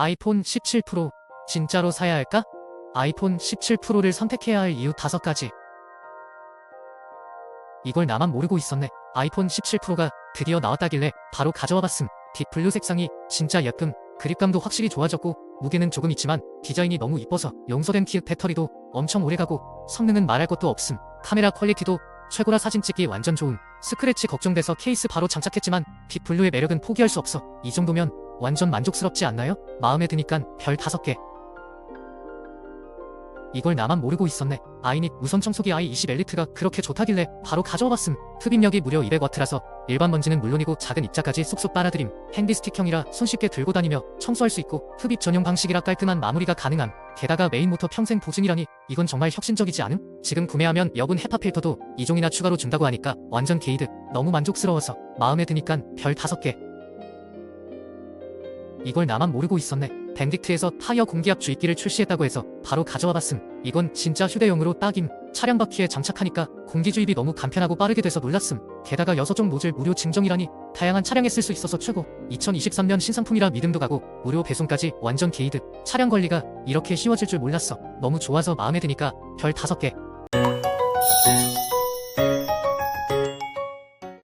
아이폰 17 프로 진짜로 사야 할까? 아이폰 17 프로를 선택해야 할 이유 다섯 가지. 이걸 나만 모르고 있었네. 아이폰 17 프로가 드디어 나왔다길래 바로 가져와 봤음. 딥블루 색상이 진짜 예쁨. 그립감도 확실히 좋아졌고 무게는 조금 있지만 디자인이 너무 이뻐서 용서된 키읔 배터리도 엄청 오래가고 성능은 말할 것도 없음. 카메라 퀄리티도 최고라 사진 찍기 완전 좋음. 스크래치 걱정돼서 케이스 바로 장착했지만 딥블루의 매력은 포기할 수 없어. 이 정도면 완전 만족스럽지 않나요? 마음에 드니깐 별 다섯 개. 이걸 나만 모르고 있었네. 아이닉 무선 청소기 i20 엘리트가 그렇게 좋다길래 바로 가져와 봤음. 흡입력이 무려 200W라서 일반 먼지는 물론이고 작은 입자까지 쏙쏙 빨아들임. 핸디스틱형이라 손쉽게 들고 다니며 청소할 수 있고 흡입 전용 방식이라 깔끔한 마무리가 가능함. 게다가 메인 모터 평생 보증이라니 이건 정말 혁신적이지 않음? 지금 구매하면 여분 헤파 필터도 2종이나 추가로 준다고 하니까 완전 게이득. 너무 만족스러워서 마음에 드니깐 별 다섯 개. 이걸 나만 모르고 있었네. 밴딕트에서 타이어 공기압 주입기를 출시했다고 해서 바로 가져와 봤음. 이건 진짜 휴대용으로 딱임. 차량 바퀴에 장착하니까 공기 주입이 너무 간편하고 빠르게 돼서 놀랐음. 게다가 6종 노즐 무료 증정이라니 다양한 차량에 쓸 수 있어서 최고. 2023년 신상품이라 믿음도 가고 무료 배송까지 완전 게이득. 차량 관리가 이렇게 쉬워질 줄 몰랐어. 너무 좋아서 마음에 드니까 별 다섯 개.